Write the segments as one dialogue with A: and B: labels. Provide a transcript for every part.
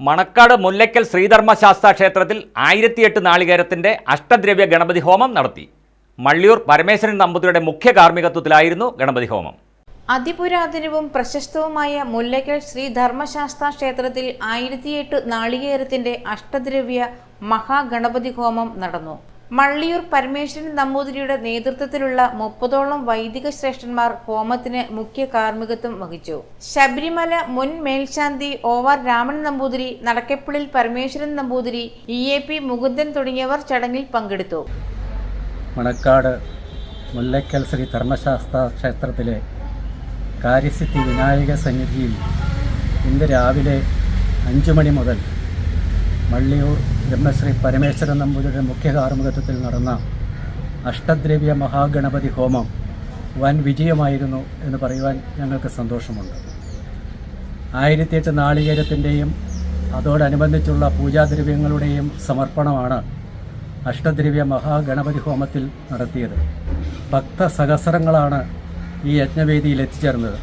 A: മണക്കാട് മുല്ലയ്ക്കൽ ശ്രീധർമ്മശാസ്ത്ര ക്ഷേത്രത്തിൽ ആയിരത്തിയെട്ട് നാളികേരത്തിന്റെ അഷ്ടദ്രവ്യ ഗണപതി ഹോമം നടത്തി. മള്ളിയൂർ പരമേശ്വരൻ നമ്പൂതിരിയുടെ മുഖ്യ കാർമ്മികത്വത്തിലായിരുന്നു ഗണപതി ഹോമം.
B: അതിപുരാതനവും പ്രശസ്തവുമായ മുല്ലയ്ക്കൽ ശ്രീധർമ്മശാസ്ത്ര ക്ഷേത്രത്തിൽ ആയിരത്തിയെട്ട് നാളികേരത്തിന്റെ അഷ്ടദ്രവ്യ മഹാഗണപതി ഹോമം നടന്നു. മള്ളിയൂർ പരമേശ്വരൻ നമ്പൂതിരിയുടെ നേതൃത്വത്തിലുള്ള മുപ്പതോളം വൈദിക ശ്രേഷ്ഠന്മാർ ഹോമത്തിന് മുഖ്യ കാർമ്മികത്വം വഹിച്ചു. ശബരിമല മുൻ മേൽശാന്തി O R Raman Namboothiri നടക്കപ്പിളിൽ Parameswaran Namboothiri E A P Mukundan തുടങ്ങിയവർ ചടങ്ങിൽ പങ്കെടുത്തു.
C: മണക്കാട് മുല്ലയ്ക്കൽ ശ്രീ ധർമ്മശാസ്ത്ര ക്ഷേത്രത്തിലെ കാര്യസിദ്ധി വിനായക സന്നിധിയിൽ ഇന്ന് രാവിലെ അഞ്ചു മണി മുതൽ മള്ളിയൂർ ബ്രഹ്മശ്രീ പരമേശ്വരൻ നമ്പൂതിരിയുടെ മുഖ്യ കാർമ്മികത്വത്തിൽ നടന്ന അഷ്ടദ്രവ്യ മഹാഗണപതി ഹോമം വൻ വിജയമായിരുന്നു എന്ന് പറയുവാൻ ഞങ്ങൾക്ക് സന്തോഷമുണ്ട്. ആയിരത്തിയെട്ട് നാളികേരത്തിന്റെയും അതോടനുബന്ധിച്ചുള്ള പൂജാദ്രവ്യങ്ങളുടെയും സമർപ്പണമാണ് അഷ്ടദ്രവ്യ മഹാഗണപതി ഹോമത്തിൽ നടത്തിയത്. ഭക്തസഹസ്രങ്ങളാണ് ഈ യജ്ഞവേദിയിൽ എത്തിച്ചേർന്നത്.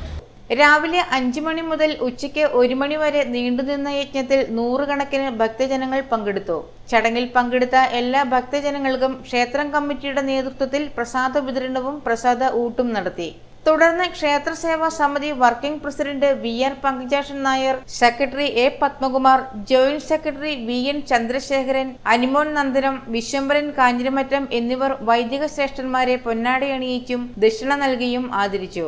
B: രാവിലെ അഞ്ചു മണി മുതൽ ഉച്ചയ്ക്ക് ഒരു മണി വരെ നീണ്ടുനിന്ന യജ്ഞത്തിൽ നൂറുകണക്കിന് ഭക്തജനങ്ങൾ പങ്കെടുത്തു. ചടങ്ങിൽ പങ്കെടുത്ത എല്ലാ ഭക്തജനങ്ങൾക്കും ക്ഷേത്രം കമ്മിറ്റിയുടെ നേതൃത്വത്തിൽ പ്രസാദ വിതരണവും പ്രസാദ ഊട്ടും നടത്തി. തുടർന്ന് ക്ഷേത്ര സേവാ സമിതി working president V R Pankajakshan Nair secretary A Padmakumar joint secretary V N Chandrasekharan Animon Nandanam Viswambharan Kanjiramattam എന്നിവർ വൈദിക ശ്രേഷ്ഠന്മാരെ പൊന്നാടയണിയിച്ചും ദക്ഷിണ നൽകിയും ആദരിച്ചു.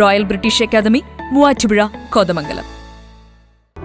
D: Royal British academy Muvattupuzha Kothamangalam.